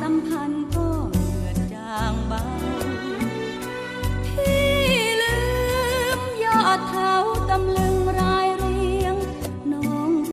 สัมพันธ์ก็เหมือนจางเบา พี่ลืมยอเท้าตำลึง